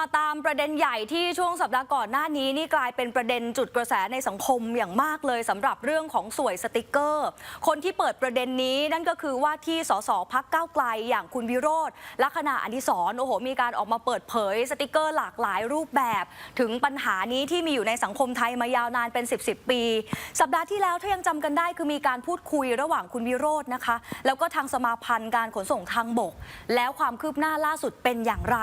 มาตามประเด็นใหญ่ที่ช่วงสัปดาห์ก่อนหน้านี้นี่กลายเป็นประเด็นจุดกระแสในสังคมอย่างมากเลยสำหรับเรื่องของสวยสติกเกอร์ คนที่เปิดประเด็นนี้นั่นก็คือว่าที่สสพักเก้าไกลอย่างคุณวิโรธลัคนาอดิศรโอ้โห มีการออกมาเปิดเผยสติกเกอร์หลากหลายรูปแบบ ถึงปัญหานี้ที่มีอยู่ในสังคมไทยมายาวนานเป็น 10บสปี สัปดาห์ที่แล้วถ้ายังจำกันได้คือมีการพูดคุยระหว่างคุณวิโรธนะคะ แล้วก็ทางสมาพันธ์การขนส่งทางบก แล้วความคืบหน้าล่าสุดเป็นอย่างไร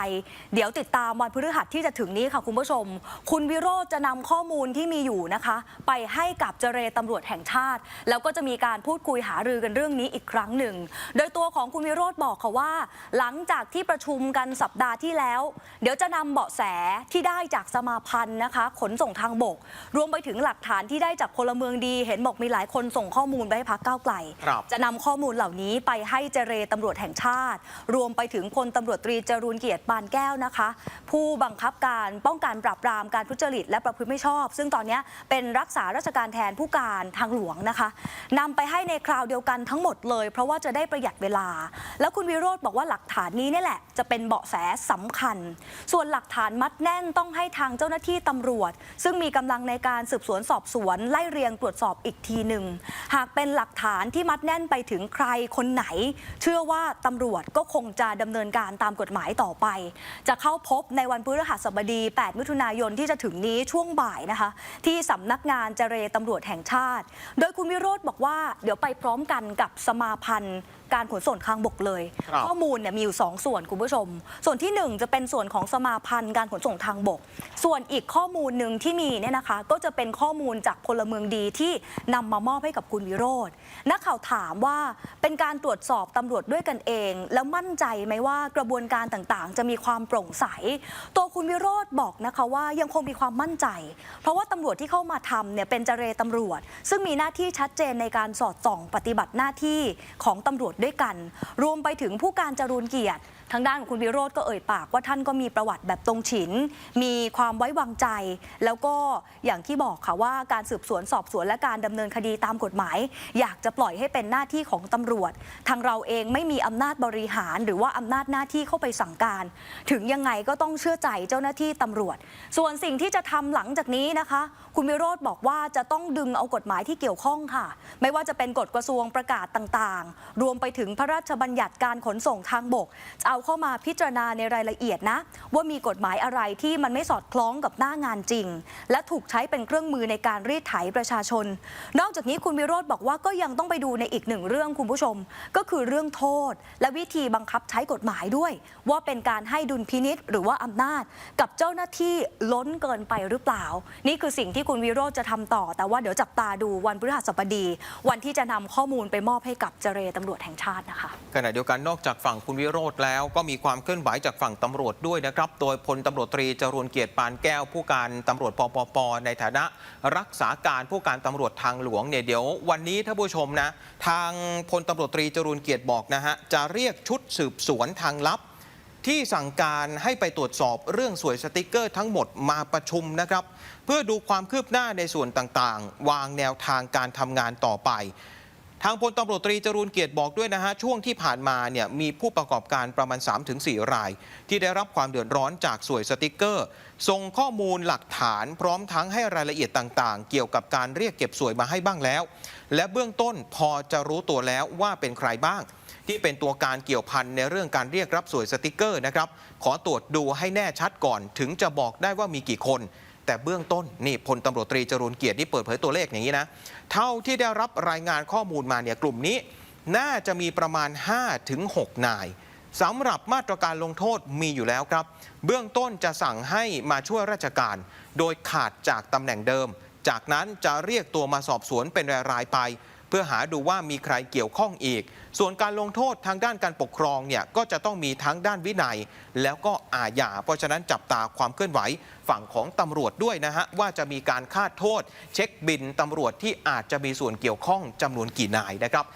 เดี๋ยวติดตามวันพฤหัสที่จะถึงนี้ค่ะคุณผู้ชม คุณวิโรธจะนำข้อมูลที่มีอยู่นะคะ ไปให้กับเจรตำรวจแห่งชาติ แล้วก็จะมีการพูดคุยหารือกันเรื่องนี้อีกครั้งหนึ่ง โดยตัวของคุณวิโรธบอกค่ะว่า หลังจากที่ประชุมกันสัปดาห์ที่แล้ว เดี๋ยวจะนำเบาะแสที่ได้จากสมาพันธ์นะคะ ขนส่งทางบก รวมไปถึงหลักฐานที่ได้จากพลเมืองดี เห็นบอกมีหลายคนส่งข้อมูลไปให้พักก้าวไกล ครับ จะนำข้อมูลเหล่านี้ไปให้เจรตำรวจแห่งชาติ รวมไปถึงพลตำรวจตรีจรูนเกียรติปานแก้วนะคะ ผู้บังคับการป้องกันปราบปรามการทุจริตและประพฤติไม่ชอบ ซึ่งตอนนี้เป็นรักษาราชการแทนผู้การทางหลวงนะคะนำไปให้ในคราวเดียวกันทั้งหมดเลย เพราะว่าจะได้ประหยัดเวลา แล้วคุณวิโรธบอกว่าหลักฐานนี้นี่แหละ จะเป็นเบาะแสสำคัญ ส่วนหลักฐานมัดแน่นต้องให้ทางเจ้าหน้าที่ตำรวจ ซึ่งมีกำลังในการสืบสวนสอบสวน ไล่เรียงตรวจสอบอีกทีหนึ่งหากเป็นหลักฐานที่มัดแน่นไปถึงใครคนไหน เชื่อว่าตำรวจก็คงจะดำเนินการตามกฎหมายต่อไป จะเข้าพบในวันพฤหัสบดี 8 มิถุนายนที่จะถึงนี้ช่วงบ่ายนะคะ ที่สำนักงานเจรตำรวจแห่งชาติ โดยคุณวิโรธบอกว่าเดี๋ยวไปพร้อมกันกับสมาพันธ์ การขนส่งทางบกเลย ครับข้อมูลเนี่ยมีอยู่ 2 ส่วนคุณผู้ชม ส่วนที่ 1 จะเป็นส่วนของสมาพันธ์การขนส่งทางบก ส่วนอีกข้อมูลหนึ่งที่มีเนี่ยนะคะ ก็จะเป็นข้อมูลจากพลเมืองดีที่นำมามอบให้กับคุณวิโรจน์นักข่าวถามว่าเป็นการตรวจสอบตำรวจด้วยกันเอง แล้วมั่นใจไหมว่ากระบวนการต่างๆ จะมีความโปร่งใส ตัวคุณวิโรธบอกนะคะว่ายังคงมีความมั่นใจ เพราะว่าตำรวจที่เข้ามาทำเนี่ยเป็นเจรตำรวจ ซึ่งมีหน้าที่ชัดเจนในการสอดส่องปฏิบัติหน้าที่ของตำรวจด้วยกัน รวมไปถึงผู้การจรูนเกียรติ ทางด้านของคุณวิโรธก็เอ่ยปากว่าท่านก็มีประวัติแบบตรงฉิน มีความไว้วางใจ แล้วก็อย่างที่บอกค่ะว่าการสืบสวนสอบสวนและการดำเนินคดีตามกฎหมาย อยากจะปล่อยให้เป็นหน้าที่ของตำรวจ ทางเราเองไม่มีอำนาจบริหาร หรือว่าอำนาจหน้าที่เข้าไปสั่งการ ถึงยังไงก็ต้องเชื่อใจเจ้าหน้าที่ตำรวจ ส่วนสิ่งที่จะทำหลังจากนี้นะคะ คุณวิโรธบอกว่าจะต้องดึงเอากฎหมายที่เกี่ยวข้องค่ะ ไม่ว่าจะเป็นกฎกระทรวงประกาศต่างๆ รวมไปถึงพระราชบัญญัติการขนส่งทางบก จะเอาเข้ามาพิจารณาในรายละเอียดนะ ว่ามีกฎหมายอะไรที่มันไม่สอดคล้องกับหน้างานจริง และถูกใช้เป็นเครื่องมือในการรีดไถประชาชน นอกจากนี้คุณวิโรธบอกว่าก็ยังต้องไปดูในอีกหนึ่งเรื่องคุณผู้ชม ก็คือเรื่องโทษ และวิธีบังคับใช้กฎหมายด้วย ว่าเป็นการให้ดุลพินิษหรือว่าอำนาจ กับเจ้าหน้าที่ล้นเกินไปหรือเปล่า นี่คือสิ่งที่คุณวิโรธจะทำต่อ แต่ว่าเดี๋ยวจับตาดูวันพฤหัสบดี วันที่จะนำข้อมูลไปมอบให้กับเจรตำรวจแห่งชาตินะคะขณะเดียวกันนอกจากฝั่งคุณวิโรธแล้วก็มีความเคลื่อนไหวจากฝั่งตำรวจด้วยนะครับ โดยพลตำรวจตรีจรูนเกียรติปานแก้วผู้การตำรวจปปปในฐานะรักษาการผู้การตำรวจทางหลวงเนี่ยเดี๋ยววันนี้ท่านผู้ชมนะทางพลตำรวจตรีจรูนเกียรติบอกนะฮะจะเรียกชุดสืบสวนทางลับที่สั่งการให้ไปตรวจสอบเรื่องสวยสติกเกอร์ทั้งหมดมาประชุมนะครับ เพื่อดูความคืบหน้าในส่วนต่างๆ วางแนวทางการทำงานต่อไปางพลตำรวจตรีจรูนเกียรติบอกด้วยนะฮะช่วงที่ผ่านมาเนี่ยมีผู้ประกอบการประมาณ 3-4 ราย ที่ได้รับความเดือดร้อนจากสวยสติกเกอร์ส่งข้อมูลหลักฐานพร้อมทั้งให้รายละเอียดต่างๆ เกี่ยวกับการเรียกเก็บสวยมาให้บ้างแล้ว และเบื้องต้นพอจะรู้ตัวแล้วว่าเป็นใครบ้าง ที่เป็นตัวการเกี่ยวพันในเรื่องการเรียกรับสวยสติกเกอร์นะครับขอตรวจดูให้แน่ชัดก่อนถึงจะบอกได้ว่ามีกี่คน แต่เบื้องต้นนี่พลตำรวจตรีจรูนเกียรตินี่เปิดเผยตัวเลขอย่างนี้นะ เท่าที่ได้รับรายงานข้อมูลมาเนี่ยกลุ่มนี้ น่าจะมีประมาณ 5-6 นายสำหรับมาตรการลงโทษมีอยู่แล้วครับ เบื้องต้นจะสั่งให้มาช่วยราชการ โดยขาดจากตำแหน่งเดิม จากนั้นจะเรียกตัวมาสอบสวนเป็นรายๆไป เพื่อหาดูว่ามีใครเกี่ยวข้องอีก ส่วนการลงโทษทางด้านการปกครองเนี่ยก็จะต้องมีทั้งด้านวินัย แล้วก็อาญา เพราะฉะนั้นจับตาความเคลื่อนไหวฝั่งของตำรวจด้วยนะฮะ ว่าจะมีการคาดโทษ เช็คบินตำรวจที่อาจจะมีส่วนเกี่ยวข้องจำนวนกี่นายนะครับ